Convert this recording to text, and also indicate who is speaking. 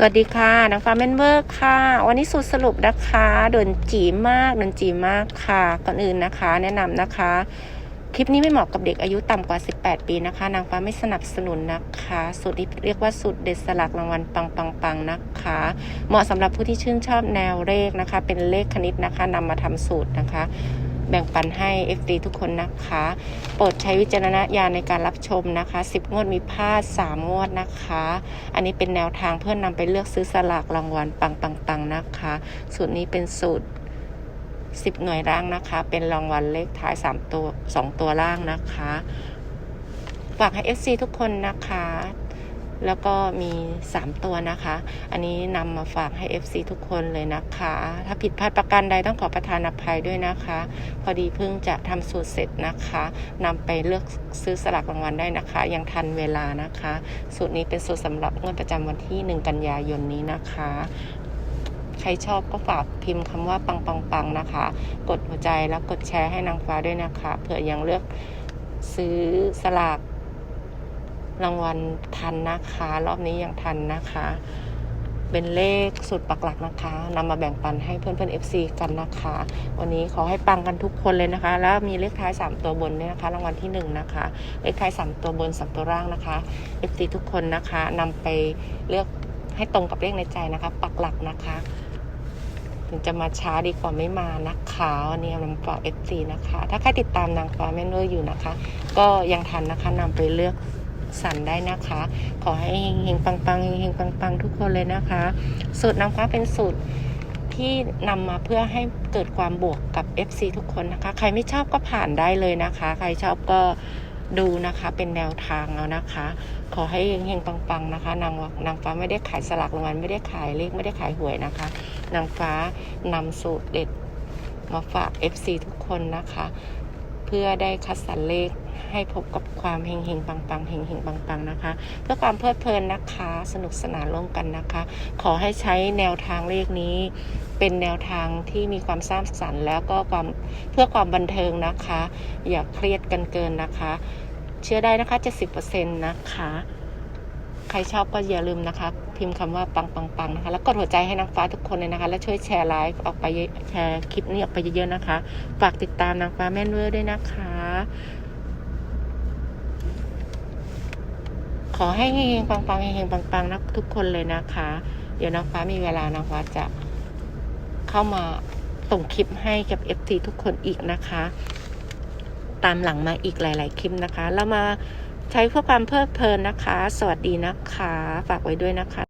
Speaker 1: สวัสดีค่ะนางฟ้าแมนเวอร์ค่ะ วันนี้สูตรสรุปนะคะโดนจีมากโดนจีมากค่ะ ก่อนอื่นนะคะ แนะนำนะคะ คลิปนี้ไม่เหมาะกับเด็กอายุต่ำกว่า 18 ปีนะคะ นางฟ้าไม่สนับสนุนนะคะ สูตรนี้เรียกว่าสูตรเด็ดสลักรางวัลปังปังปังนะคะ เหมาะสำหรับผู้ที่ชื่นชอบแนวเลขนะคะ เป็นเลขคณิตนะคะนำมาทำสูตรนะคะ แบ่งปันให้ FD ทุกคนนะคะ โปรดใช้วิจารณญาณในการรับชมนะคะ 10 งวดมีพลาด 3 งวดนะคะ อันนี้เป็นแนวทางเพื่อนนำไปเลือกซื้อสลากรางวัลปังปังปังนะคะ สูตรนี้เป็นสูตร10หน่วยล่างนะคะ เป็นรางวัลเลขท้าย3ตัว2ตัวล่างนะคะ ฝากให้ FC ทุกคนนะคะ แล้วก็มี 3 ตัวนะคะ อันนี้นำมาฝากให้ FC ทุกคนเลยนะคะ ถ้าผิดพลาดประการใดต้องขอประทานอภัยด้วยนะคะ พอดีเพิ่งจะทำสูตรเสร็จนะคะนำไปเลือกซื้อสลากรางวัลได้นะคะ ยังทันเวลานะคะ สูตรนี้เป็นสูตรสำหรับงวดประจำวันที่ 1 กันยายนนี้นะคะใครชอบก็ฝากพิมพ์คำว่าปังปังปังนะคะ กดหัวใจแล้วกดแชร์ให้นางฟ้าด้วยนะคะ เผื่อยังเลือกซื้อสลาก รางวัลทันนะคะ รอบนี้ยังทันนะคะ เป็นเลขสุดปักหลักนะคะนำมาแบ่งปันให้เพื่อนเพื่อน FC กันนะคะ วันนี้ขอให้ปังกันทุกคนเลยนะคะ แล้วมีเลขท้าย 3 ตัวบนด้วยนะคะ รางวัลที่1นะคะเลขท้าย 3 ตัวบน 3 ตัวล่างนะคะ FC ทุกคนนะคะนำไปเลือกให้ตรงกับเลขในใจนะคะ ปักหลักนะคะถึงจะมาช้าดีกว่าไม่มานะคะวันนี้นำฝาก FC นะคะ ถ้าใครติดตามนางฟ้าแม่นเวอร์อยู่นะคะ ก็ยังทันนะคะนำไปเลือก สรรได้นะคะ ขอให้เฮงๆปังๆเฮงๆปังๆทุกคนเลยนะคะ สูตรนางฟ้าเป็นสูตรที่นำมาเพื่อให้เกิดความบวกกับ FC ทุกคนนะคะ ใครไม่ชอบก็ผ่านได้เลยนะคะ ใครชอบก็ดูนะคะเป็นแนวทางเอานะคะ ขอให้เฮงๆปังๆนะคะ นางนางฟ้าไม่ได้ขายสลากรางวัลไม่ได้ขายเลขไม่ได้ขายหวยนะคะ นางฟ้านำสูตรเด็ดมาฝาก FC ทุกคนนะคะ เพื่อได้คัดสรรเลข ให้พบกับความเฮงเฮงปังปังเฮงเฮงปังปังนะคะ เพื่อความเพลิดเพลินนะคะ สนุกสนานร่วมกันนะคะ ขอให้ใช้แนวทางเลขนี้ เป็นแนวทางที่มีความสร้างสรรค์ แล้วก็ความเพื่อความบันเทิงนะคะ อย่าเครียดกันเกินนะคะ เชื่อได้นะคะ 70%นะคะ ใครชอบก็อย่าลืมนะคะ พิมพ์คำว่าปังปังปังนะคะ แล้วกดหัวใจให้นางฟ้าทุกคนเลยนะคะ แล้วช่วยแชร์ไลฟ์ออกไปแชร์คลิปนี้ออกไปเยอะๆนะคะ ฝากติดตามนางฟ้าแม่นเวอร์ด้วยนะคะ ขอให้เฮงๆปังๆเฮงๆปังๆนะทุกคนเลยนะคะ เดี๋ยวนางฟ้ามีเวลานางฟ้าจะเข้ามาส่งคลิปให้กับ FT ทุกคนอีกนะคะ ตามหลังมาอีกหลาย ๆ คลิปนะคะแล้วมาใช้เพื่อความเพลิดเพลินนะคะ สวัสดีนะคะ ฝากไว้ด้วยนะคะ